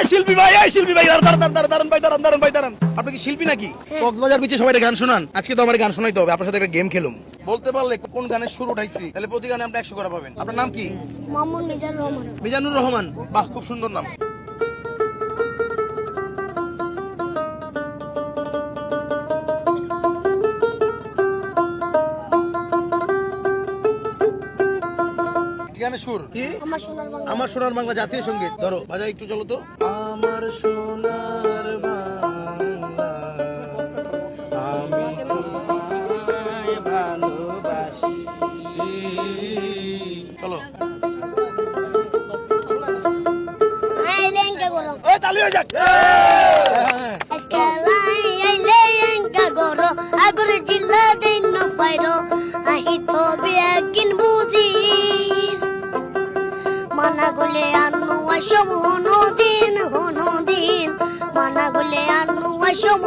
এই শিল্পী ভাই এই শিল্পী ভাই দাঁড়ান দাঁড়ান দাঁড়ান দাঁড়ান ভাই দাঁড়ান দাঁড়ান ভাই দাঁড়ান। আপনি কি শিল্পী নাকি? কক্সবাজার বিচে সবাই গান শোনান। আজকে তো আমার গান শোনাইতে হবে আপনার সাথে একটা গেম খেলুম। বলতে পারলে কোন গানের সুর উঠাইছি তাহলে প্রতি গানে আপনি একশো করে পাবেন। আপনার নাম কি? মোহাম্মদ মিজানুর রহমান। মিজানুর রহমান। বাহ খুব সুন্দর নাম। গানের সুর? কি? আমার সোনার বাংলা। জাতীয় সংগীত। ধরো বাজাই একটু চলো তো। আমার সোনার বাংলা আমি তোমায় ভালোবাসি। চলো। এই লেঙ্কা গরো ওই তালি হয়ে যাক। হ্যাঁ, Escalai, ai leyenka goro, agore dilla Mana gule anu ashom hono din, hono din. Mana gule anu ashom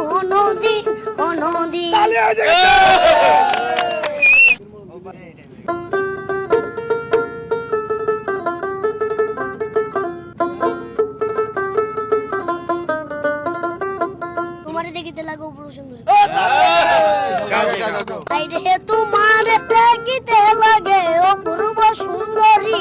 তোমারে দেখিতে লাগে অপূর্ব সুন্দরী।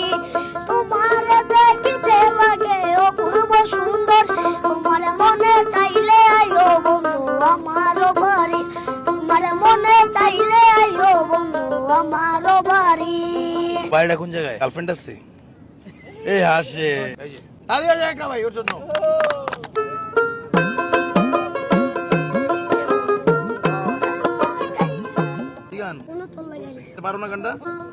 তোমারে দেখিতে লাগে অপূর্ব সুন্দর। তোমার মনে চাইলে আইও বন্ধু আমার বাড়ি। তোমার মনে চাইলে আইও বন্ধু আমার বাড়ি। বাড়িটা কোন জায়গায়? গার্লফ্রেন্ড আছে? এই হাসে। যাক না ভাই ওর জন্য। লাগে এটা পারো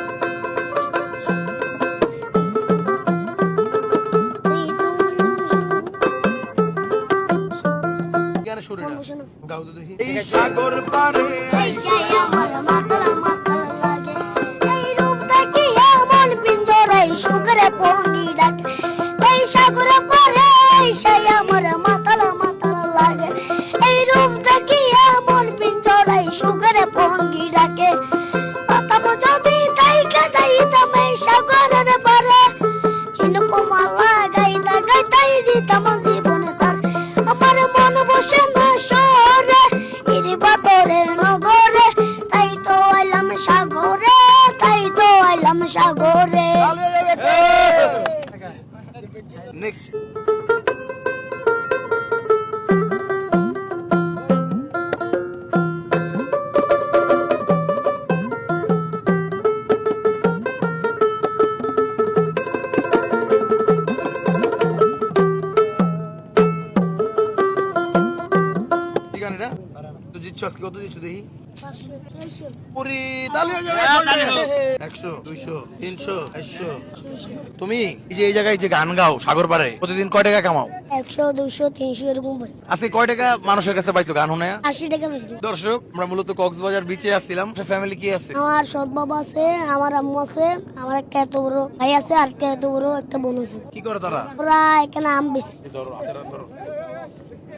গানে না গাও তো দেখি। এই সাগর পারে নেক্সট ঠিক আছে এটা তো জিতছো আজকে কত জিতছো দেখি হয়ে তুমি যে এই জায়গায় যে গান গাও সাগর পারে প্রতিদিন কয় টাকা কামাও? একশো দুশো তিনশো এরকম আজকে কয় টাকা মানুষের কাছে পাইছো গান শুনে? আশি টাকা দর্শক আমরা মূলত কক্সবাজার বিচে আসছিলাম। ফ্যামিলি কি আছে? আমার সৎ বাবা আছে আমার আম্মু আছে আমার একটা এত বড় ভাই আছে আর একটা এত বড় একটা বোন আছে। কি করে তারা? ওরা এখানে আম বেশি ধরো।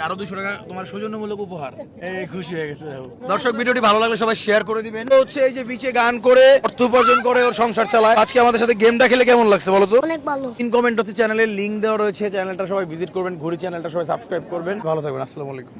আরও দুশো টাকা তোমার সৌজন্যমূলক উপহার। এই খুশি হয়ে গেছে দর্শক ভিডিওটি ভালো লাগলে সবাই শেয়ার করে দিবেন। হচ্ছে এই যে বিচে গান করে অর্থ উপার্জন করে ওর সংসার চালায়। আজকে আমাদের সাথে গেমটা খেলে কেমন লাগছে বলো তো? অনেক ভালো। ইন কমেন্ট হচ্ছে চ্যানেলের লিংক দেওয়া রয়েছে। চ্যানেলটা সবাই ভিজিট করবেন। ঘুরি চ্যানেলটা সবাই সাবস্ক্রাইব করবেন। ভালো থাকবেন আসসালামু আলাইকুম।